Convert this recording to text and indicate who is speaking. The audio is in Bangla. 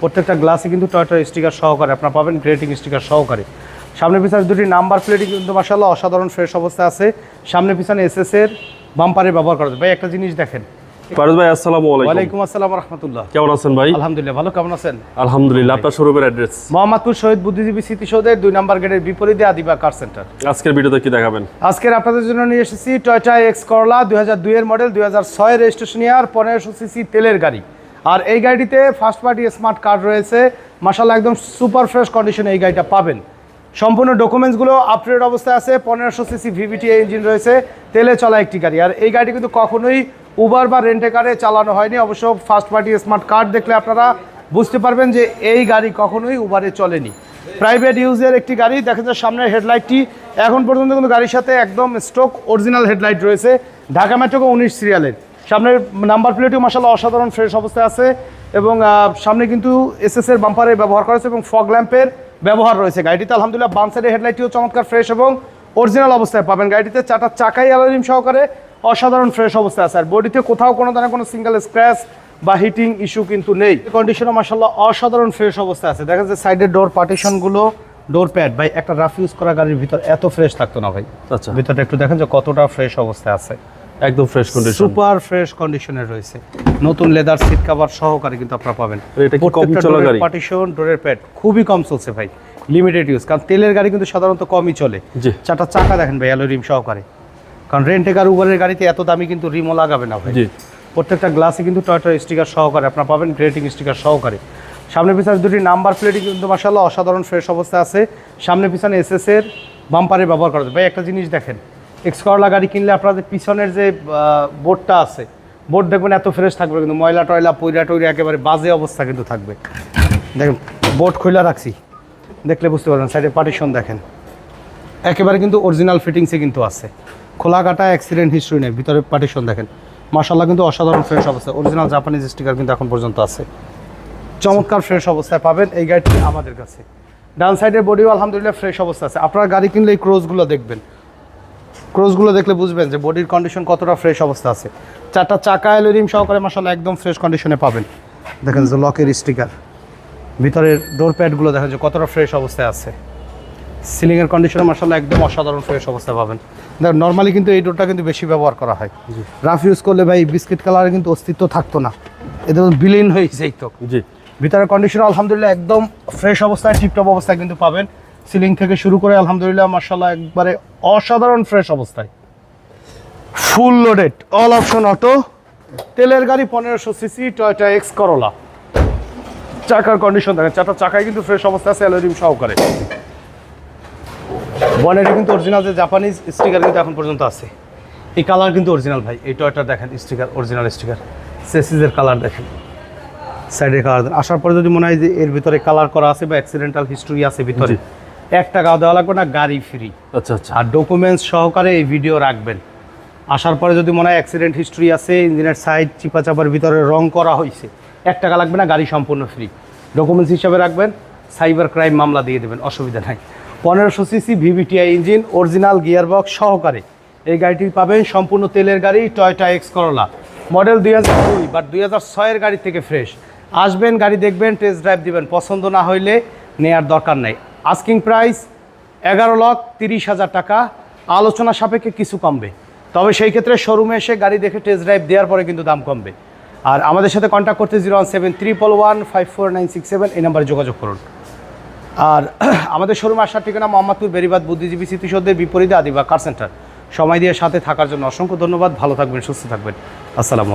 Speaker 1: প্রত্যেকটা গ্লাসে কিন্তু টয়টার স্টিকার সহকারে আপনারা পাবেন গ্রেটিং স্টিকার সহকারে। সামনে পিছনে দুটি নাম্বার প্লেটই কিন্তু মাসাল্লাহ অসাধারণ ফ্রেশ অবস্থায় আছে। সামনে পিছনে এসএস এর বাম্পারে ব্যবহার করা ভাই একটা জিনিস দেখেন।
Speaker 2: ফারুজ ভাই আসসালামু আলাইকুম।
Speaker 1: ওয়ালাইকুম আসসালাম রহমতুল্লাহ।
Speaker 2: কেমন আছেন ভাই?
Speaker 1: আলহামদুলিল্লাহ ভালো। কেমন আছেন?
Speaker 2: আলহামদুলিল্লাহ আপনার শোরুমের অ্যাড্রেস
Speaker 1: মোহাম্মদপুর শহীদ বুদ্ধিজীবী স্মৃতিসৌধের দুই নাম্বার গেটের বিপরীতে আদিবা কার সেন্টার
Speaker 2: আজকের ভিডিওতে কি দেখাবেন?
Speaker 1: আজকের আপনাদের জন্য নিয়ে এসেছি টয়টা এক্স করলা দুই হাজার দুইয়ের মডেল রেজিস্ট্রেশন ইয়ার পনেরোশো সিসি তেলের গাড়ি। আর এই গাড়িটিতে ফার্স্ট পার্টি স্মার্ট কার্ড রয়েছে। মাসাল্লাহ একদম সুপার ফ্রেশ কন্ডিশনে এই গাড়িটা পাবেন। সম্পূর্ণ ডকুমেন্টসগুলো আপডেট অবস্থায় আছে। পনেরোশো সিসি ভিভিটি ইঞ্জিন রয়েছে। তেলে চলা একটি গাড়ি। আর এই গাড়িটি কিন্তু কখনোই উবার বা রেন্টে কারে চালানো হয়নি। অবশ্য ফার্স্ট পার্টি স্মার্ট কার্ড দেখলে আপনারা বুঝতে পারবেন যে এই গাড়ি কখনোই উবারে চলেনি। প্রাইভেট ইউজের একটি গাড়ি। দেখা যায় সামনের হেডলাইটটি এখন পর্যন্ত কিন্তু গাড়ির সাথে একদম স্টক অরিজিনাল হেডলাইট রয়েছে। ঢাকা মেট্রোকো উনিশ সিরিয়ালের সামনের নাম্বার প্লেটও মাসাল্লাহ অসাধারণ ফ্রেশ অবস্থায় আছে এবং সামনে কিন্তু এসএস এর বাম্পারে ব্যবহার করেছে এবং ফগ ল্যাম্পের ব্যবহার রয়েছে। গাড়িটিতে আলহামদুলিল্লাহ বাম সাইডের হেডলাইটটিও চমৎকার ফ্রেশ এবং অরিজিনাল অবস্থায় পাবেন। গাড়িটিতে চারটা চাকাই অ্যালারিম সহকারে অসাধারণ ফ্রেশ অবস্থায় আছে। আর বডিতে কোথাও কোনো ধরনের কোনো সিঙ্গেল স্ক্র্যাচ বা হিটিং ইস্যু কিন্তু নেই। কন্ডিশনও মাসাল্লাহ অসাধারণ ফ্রেশ অবস্থায় আছে। দেখা যাচ্ছে সাইডের ডোর পার্টিশনগুলো ডোর প্যাড ভাই একটা রাফ ইউজ করা গাড়ির ভিতর এত ফ্রেশ থাকতো না ভাই।
Speaker 2: আচ্ছা।
Speaker 1: ভিতরটা একটু দেখেন যে কতটা ফ্রেশ অবস্থায় আছে।
Speaker 2: একদম ফ্রেশ কন্ডিশন
Speaker 1: সুপার ফ্রেশ কন্ডিশনে রয়েছে। নতুন লেদার সিট কভার সহকারে কিন্তু আপনারা পাবেন।
Speaker 2: এটা কি কম চলা গাড়ি?
Speaker 1: পার্টিশন ডোরের প্যাড খুবই কম চলছে ভাই। লিমিটেড ইউজ কারণ তেলের গাড়ি কিন্তু সাধারণত কমই চলে।
Speaker 2: জি।
Speaker 1: চারটা চাকা দেখেন ভাই অ্যালো রিম সহকারে। কারণ রেন্টে কার উবারের গাড়িতে এত দামি কিন্তু রিমও লাগাবে না ভাই।
Speaker 2: জি।
Speaker 1: প্রত্যেকটা গ্লাসে কিন্তু টয়টা স্টিকার সহকারে আপনারা পাবেন গ্রেটিং স্টিকার সহকারে। সামনে পিছনে দুটি নাম্বার প্লেটই কিন্তু মাসাল্লাহ অসাধারণ ফ্রেশ অবস্থায় আছে। সামনে পিছনে এসএস এর বাম্পারে ব্যবহার করা ভাই একটা জিনিস দেখেন এক্স করলা গাড়ি কিনলে আপনাদের পিছনের যে বোর্ডটা আছে বোর্ড দেখবেন এত ফ্রেশ থাকবে কিন্তু ময়লা টয়লা পয়লা টয়লা একেবারে বাজে অবস্থা কিন্তু থাকবে। দেখেন বোর্ড খোলা রাখছি। দেখলে বুঝতে পারবেন সাইডে পার্টিশন দেখেন। একেবারে কিন্তু অরিজিনাল ফিটিংসে কিন্তু আছে। খোলা কাটা অ্যাক্সিডেন্ট হিস্ট্রি নেই, ভিতরে পার্টিশন দেখেন। মার্শাল্লাহ কিন্তু অসাধারণ ফ্রেশ অবস্থা অরিজিনাল জাপানিজ স্টিকার কিন্তু এখন পর্যন্ত আছে। চমৎকার ফ্রেশ অবস্থায় পাবেন এই গাড়িটি আমাদের কাছে। ডান সাইডের বডিও আলহামদুলিল্লাহ ফ্রেশ অবস্থা আছে। আপনার গাড়ি কিনলে এই ক্রোজগুলো দেখবেন। ক্রোজগুলো দেখলে বুঝবেন যে বডির কন্ডিশন কতটা ফ্রেশ অবস্থা আছে। চারটা চাকা এলোরিম সহকারে মাসাল্লাহ একদম ফ্রেশ কন্ডিশনে পাবেন। দেখেন যে লকের স্টিকার ভিতরের ডোর প্যাডগুলো দেখেন যে কতটা ফ্রেশ অবস্থায় আছে। সিলিংয়ের কন্ডিশনে মার্শাল্লাহ একদম অসাধারণ ফ্রেশ অবস্থায় পাবেন। দেখেন নর্মালি কিন্তু এই ডোরটা কিন্তু বেশি ব্যবহার করা হয়। রাফ ইউজ করলে ভাই বিস্কিট কালারে কিন্তু অস্তিত্ব থাকতো না। এদের বিলীন হয়ে যেত।
Speaker 2: জি।
Speaker 1: ভিতরের কন্ডিশন আলহামদুলিল্লাহ একদম ফ্রেশ অবস্থায় টিপটপ অবস্থায় কিন্তু পাবেন। সিলিং থেকে শুরু করে আলহামদুলিল্লাহ মার্শাল্লাহ একবারে অসাধারণ ফ্রেশ অবস্থায়। Full loaded all option auto তেলের গাড়ি পনেরোশো সিসি টয়টা এক্স করলা চাকার কন্ডিশন দেখেন, চারটা চাকায় কিন্তু ফ্রেশ অবস্থা আছে অ্যালোরিম সহকারে। বনেটে কিন্তু অরিজিনাল যে জাপানিজ স্টিকার কিন্তু এখন পর্যন্ত আছে। এই কালার কিন্তু অরিজিনাল ভাই, এই টয়টা দেখেন স্টিকার অরিজিনাল স্টিকার সেসিসের কালার দেখেন। সাইডের কালার আসার পরে যদি মনে হয় যে এর ভিতরে কালার করা আছে বা অ্যাক্সিডেন্টাল হিস্ট্রি আছে ভিতরে। এক টাকাও দেওয়া লাগবে না গাড়ি ফ্রি
Speaker 2: আচ্ছা আচ্ছা।
Speaker 1: আর ডকুমেন্টস সহকারে এই ভিডিও রাখবেন। আসার পরে যদি মনে হয় অ্যাক্সিডেন্ট হিস্ট্রি আছে ইঞ্জিনের সাইড চিপা চাপার ভিতরে রং করা হয়েছে এক টাকা লাগবে না গাড়ি সম্পূর্ণ ফ্রি ডকুমেন্টস হিসাবে রাখবেন সাইবার ক্রাইম মামলা দিয়ে দেবেন অসুবিধা নাই। পনেরোশো CC VVTI engine original gear box সহকারে। এই গাড়িটি পাবেন সম্পূর্ণ তেলের গাড়ি টয়টা এক্স করলা মডেল দুই হাজার দুই বা দুই হাজার ছয়ের গাড়ি থেকে ফ্রেশ আসবেন গাড়ি দেখবেন টেস্ট ড্রাইভ দিবেন। পছন্দ না হইলে নেয়ার দরকার নেই। আস্কিং প্রাইস এগারো লাখ তিরিশ হাজার টাকা। আলোচনা সাপেক্ষে কিছু কমবে। তবে সেই ক্ষেত্রে শোরুমে এসে গাড়ি দেখে টেস্ট ড্রাইভ দেওয়ার পরে কিন্তু দাম কমবে। আর আমাদের সাথে কন্ট্যাক্ট করতে zero one seven triple one five four nine six seven এই নাম্বারে যোগাযোগ করুন। আর আমাদের শোরুমে আসার ঠিকানা মোহাম্মদপুর, বেরিবাদ, বুদ্ধিজীবী স্মৃতিসৌধের বিপরীতে আদিবা কার সেন্টার সময় দিয়ে সাথে থাকার জন্য অসংখ্য ধন্যবাদ। ভালো থাকবেন, সুস্থ থাকবেন। আসসালামু আলাইকুম।